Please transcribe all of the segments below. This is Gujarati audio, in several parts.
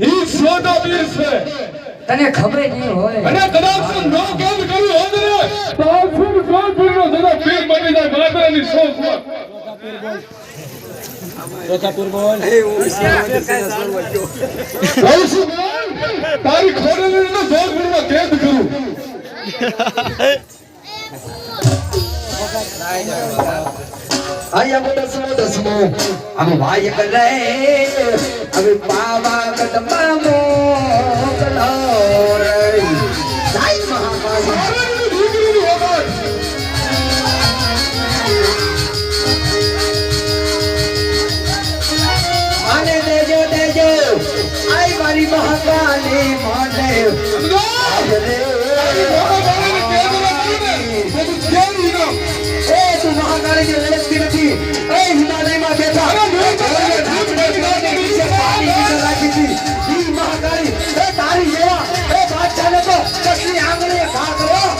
ઈ સોદો તને ખબર નહીં હોય. અને કદાચ નો કેમ કર્યું હોત ને? તો ફૂલ ફૂલ ફૂલ નો જરા પીર મટી જાય માતાની સો સો બોલ તારી ખોડેલી નો જોર પૂર્વક કેદ કરું. આયા દસમો દસમો. અમે વાય કરે અમે પાવા કદમો તું મહાકાળી ની લડતી નથી એ હિમાલયમાં બેઠા અરે મેં તો તને ઢાંકણા નીચે પાણી નીચે રાખી હતી. ઈ મહાકાળી. એ તારી જેવા એ બાદશાહને તો કસલી આંગળીએ ઘા કર્યો.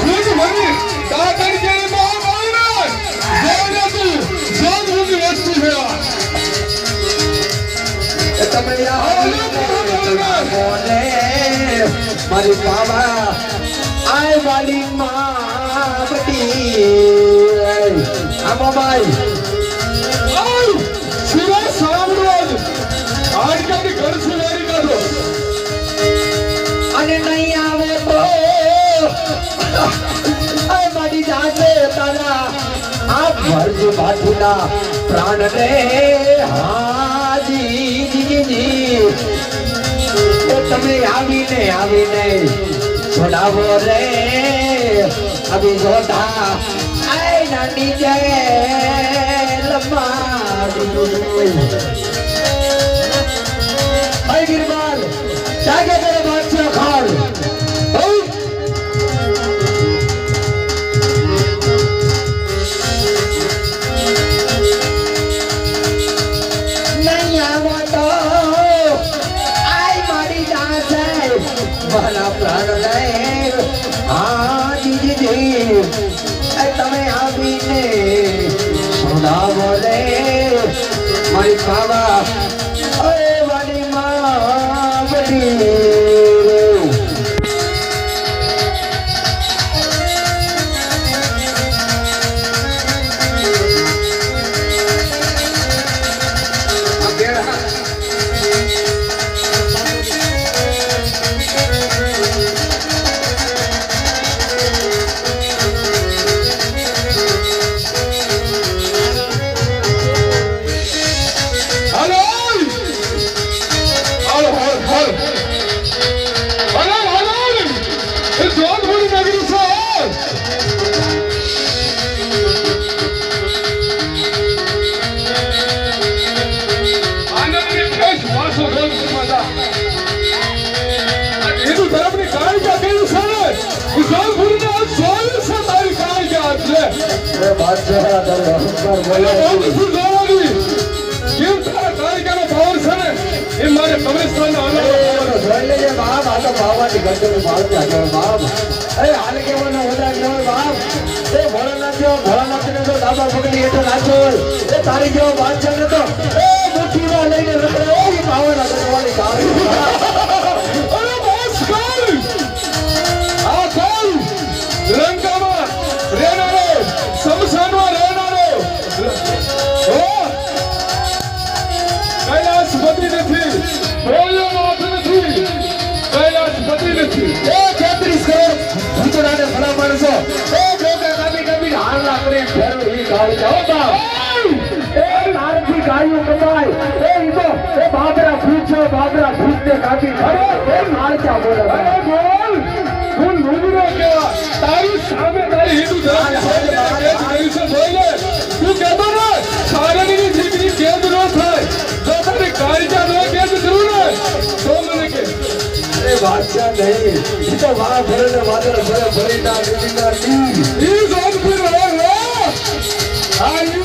ખુદ મની તાકર કે મહાબાળને જોને તું. જોન રૂપી વસ્તુ છે તમે આવો બોલે મારી બાબા આય વાલી માં આમો ભાઈ આવ! શિવા સાંભળો જ. આજકાલની ઘર સુધારી કાઢો. અને નહીં આવે તો આય મારી જાતે આ ભરજ બાઠુના પ્રાણ રે હાજી, જી જી એ તમે આવીને આવીને છોડાવો રે અભી જોતા આય નાની જય ભાઈ ગિરમાલ જાગે કરે બાદશાહ ખાડ મારી પ્રાણ લે હા. તમે આવીને સુનાવો બોલે મારી બાબા એ બાદશાહ તારે અહંકાર બોલે. કેમ તારા કાળિકાનો power છે ને? એ મારે કબ્રિસ્તાનના અનાજ જોઈ લેજે બાપ આ તો બાવાની ગંદકી મારતી આગળ બાપ. અરે હાલ કેવાનો ઉડાડ ન હોય બાપ. એ ભોળાનાથ જેવો ભોળાનાથ ને તો દાદા પકડી હેઠે નાચો એ તારી જેવો બાદશાહ ને તો ગાયો કપાય. એ ઈતો એ બાબરા પૂછો બાબરા ભૂતને કાપી અરે એ મારચા બોલે અરે બોલ! હું લુગડો કેવા તારી સામે તારી હિન્દુ ધર્મ કર્યું છે બોલે તું કહેતો ને સારંગની દીકરી કેદ ન થાય. જો તારી કાળિકા નો કેદ કરું ને તો મને કે. એ વાચ્યા નહીં. ઈ તો વા ભરે ને વાદળ ભરે ભરી ના દીદી ના ઈ. જોધપુર હોય હો આ ઈ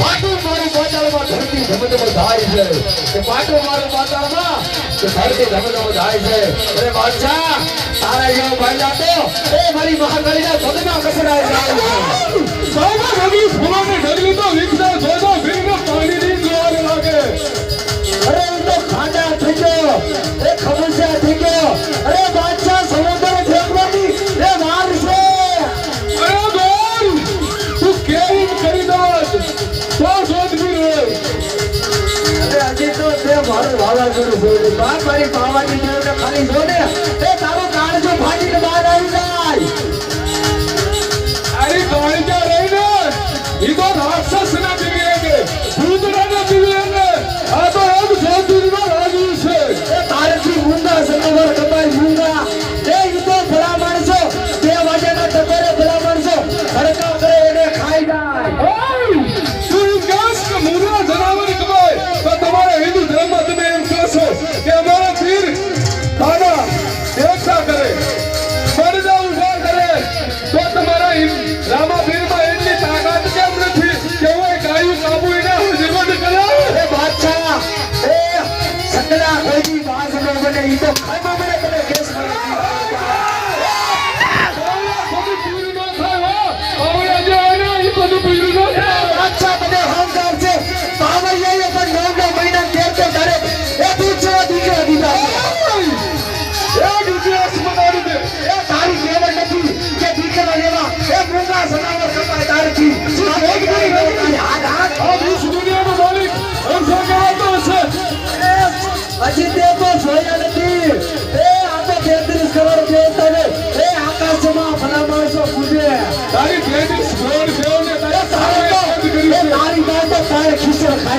પાટું મારું પાતાળમાં ધરતી ધમ ધમ થાય છે. કે પાટું મારું પાતાળમાં કે ધરતી ધબધબ થાય છે. અરે બાદશાહ, તારા જેવો ભાઈ જાતો એ મારી મહાકાળીના પગમાં કસરાય જાય છે ઢગલી તો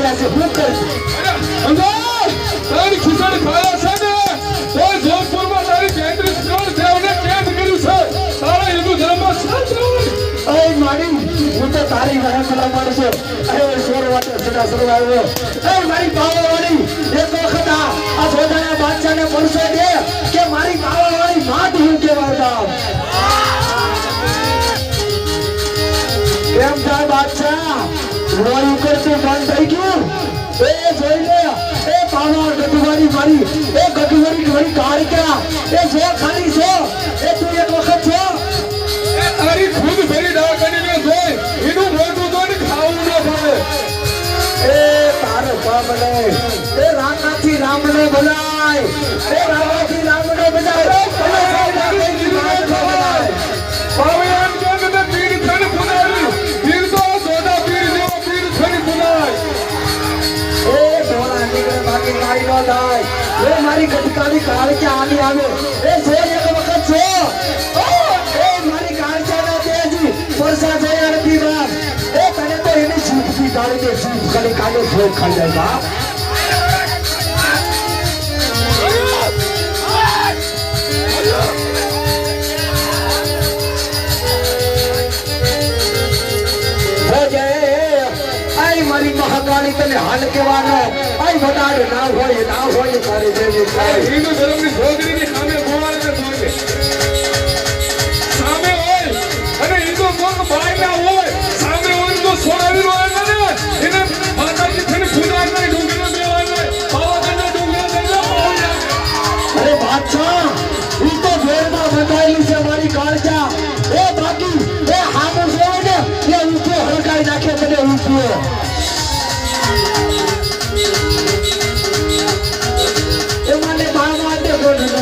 ખાયા છે હું કરીશ તારી ખીચડી છે ને? તો જોધપુરમાં તારી તેત્રીસ કરોડ દેવને કેદ કર્યું છે. તારા હિન્દુ ધર્મમાં સાચું અરે મારી હું તો તારી વાહે ભલા માણસો અરે સોર વાટે સદા સર્વ આવ્યો એ મારી પાવાવાળી એક વખત આ આ સોદાના બાદશાહને પરસો દે કે મારી પાવાવાળી માત હું. કેમ થાય બાદશાહ? રોઈ કરતું બંધ થઈ ગયું. એ જોઈ લે એ પાવર ગટુવારી મારી એ ગઢવારી મારી કાળકા એ જો ખાલી છો એ તું એક વખત છો એ તારી ખુદ ભરી દાળ કરીને જોઈ એનું તો ને ખાવું ન પડે. એ તારો બાબલે એ રામનાથી રામને બોલાય. એ રામનાથી રામને બોલાય. થાય. એ મારી ગટકાની કાળ કે આની આવે. એ જો એક વખત જો. એ મારી કાળ છે ને તેજી. પરસા જાય અડધી બાપ એ તને તો એની જીભથી ગાળી દે. જીભ ખાલી કાલે ભોગ ખાઈ જાય, બાપ. મહાકાળી, તને હાલ કેવાનો ના હોય ના હોય તારી જેવી હિન્દુ ધર્મની છોકરીની સામે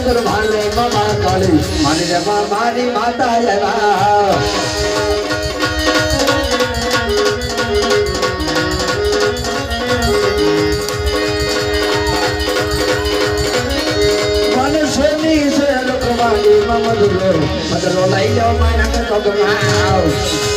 ગોઠ નગર મમા મામા કાળી. માની રે મા મારી માતા છે લોકવાની મમદુરો મદરો લઈ જાઓ મારા કે કગમાવ અને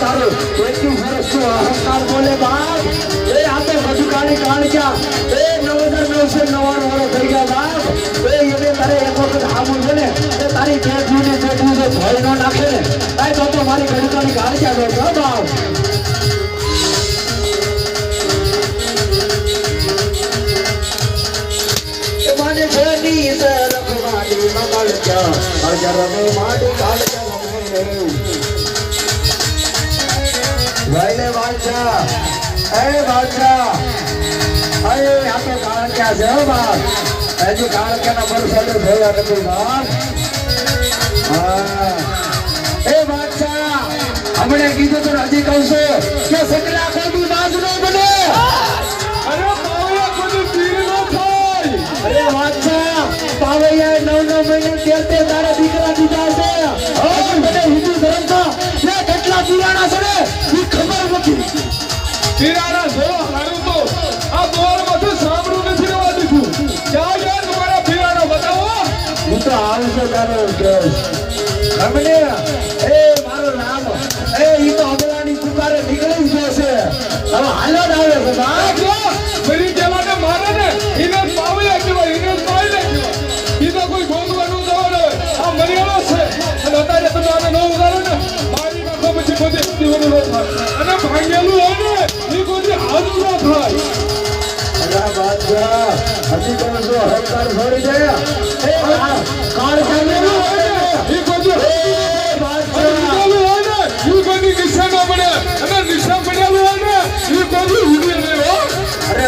તારું એકવીસ વર્ષનું અહંકાર બોલે બાપ. એ આપે તો મધુકાળી કાળજા એ નવ હજાર નવસો નવ્વાણું વાળો થઈ ગયા બાપ. એ એને તારે એક વખત આવું છે ને, એ તારી જેઠું ને જેઠું જો ભય ન નાખે ને. તાઈ તો તો મારી મધુકાળી કાળજા દો છો બાપ. માને છેની તરફ માડી મંગળ જા અજર મે માડી કાળ જા ભાઈને બાદશાહ એ બાદશાહ અરે આ તો કાળ ક્યાં છે, હો બાપ. હજુ કાળ ક્યાં વર્ષો થયા નથી, બાપ. હા. એ બાદશાહ હમણે કીધું તો હજી કહું છું કે સકલા પીરાના જો હારું આ દોર બધું સાંભળું નથી રહેવા દીધું. ક્યાં ગયા તમારા બતાવો? હું તો આવશે તારો અમને એ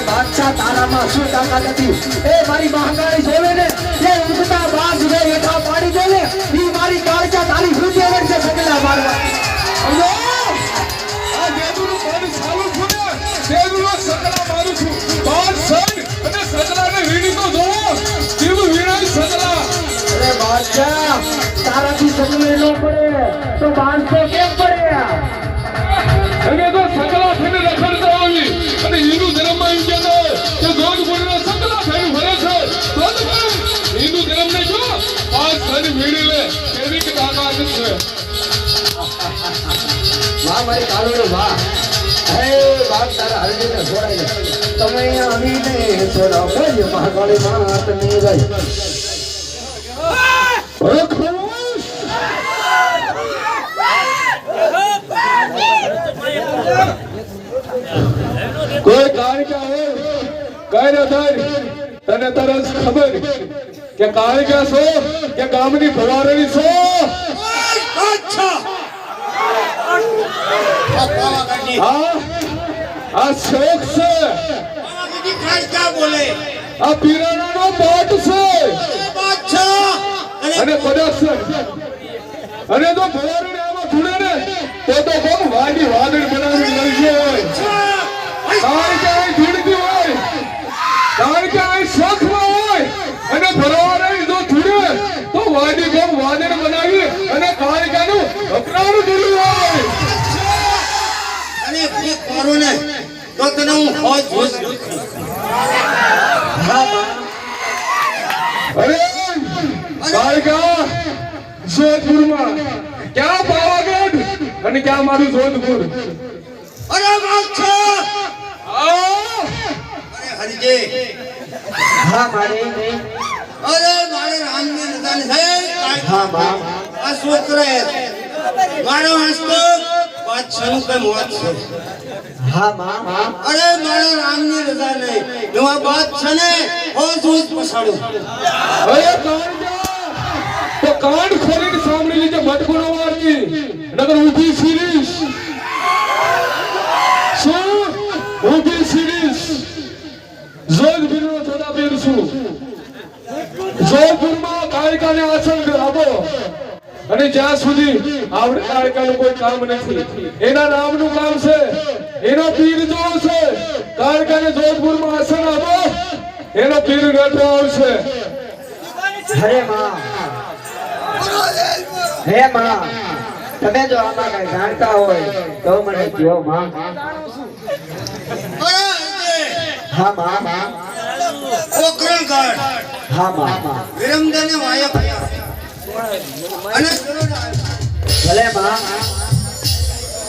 બાદશાહ, તારામાં શું તાકાત હતી? એ મારી મહાકાળી જોવે ને જે ઉગતા બાજ રે હેઠા પાડી ને એ મારી કાળજા તારી હૃદય વચ્ચે સકલા મારવા. સગલે ન પડે તો બાંધતો કેમ પડે? અને તો સકલા થઈને રખડતા આવી. અને હિન્દુ ધર્મમાં એમ કહે છે કે જોધપુરના સકલા થઈને ફરે છે. તો જ કહ્યું, હિન્દુ ધર્મને જો આ સૈન વીણી લે એવી કે તાકાત છે. વાહ મારી કાળોડો વાહ. હે બાપ તારા હરજીને છોડાઈ તમે અહીંયા આવીને છોડાવ ભાઈ મહાકાળી માતની ગઈ અરે ખમોશ કોઈ કાળકા હોય કઈ ન થાય તને તરત ખબર કે કાળકા છો કે ગામની ભવારણી છો? હા આ શોખ છે. આ પીરાણાનો પાઠ છે. અને કદાચ અને તો ને તો તો બહુ વાડી વાદળ બનાવી લઈ હોય. કારણ કે અહીં ધૂળતી હોય કારણ કે અહીં શોખમાં હોય, અને ભરવાડે જો ધૂળે, તો વાડી ગમ વાદળ બનાવી અને કાળકાનું અપરાધ ધૂળ્યું હોય. અને એ કરું ને તો તને હું હોજ હોજ અરે કાળકા જોધપુરમાં ક્યાં પાવાગઢ અને ક્યાં મારું જોધપુર? અરે છે! અરે હરિજે! હા મારે અરે મારે રામની રજાની છે. હા બા આ છોકરા મારો હસ્તો? બાદશાહનું કઈ મોત છે. હા બા અરે મારે રામની રજા નહીં હું આ બાદશાહ ને હોજ હોજ પછાડું અરે કાળકા કાંડ ખોલીને સાંભળી લીધે ભટકુનો વાર્તી નગર ઊભી સિરીઝ શું? ઊભી સિરીઝ જોધપુરનો થોડા બેર છું કાળકાને આસન આપો અને જ્યાં સુધી આવડે કાળકાનું કોઈ કામ નથી, એના નામનું કામ છે, એનો પીર જો છે કાળકાને જોધપુરમાં આસન આપો, એનો પીર ગઢ આવશે હરે માં હે માં તમે જો આમાં કઈ જાણતા હોય તો મને કહો માં. હા માં. ઘાટ હા માં. વિરમદાને માયા ભયા અને ભલે માં.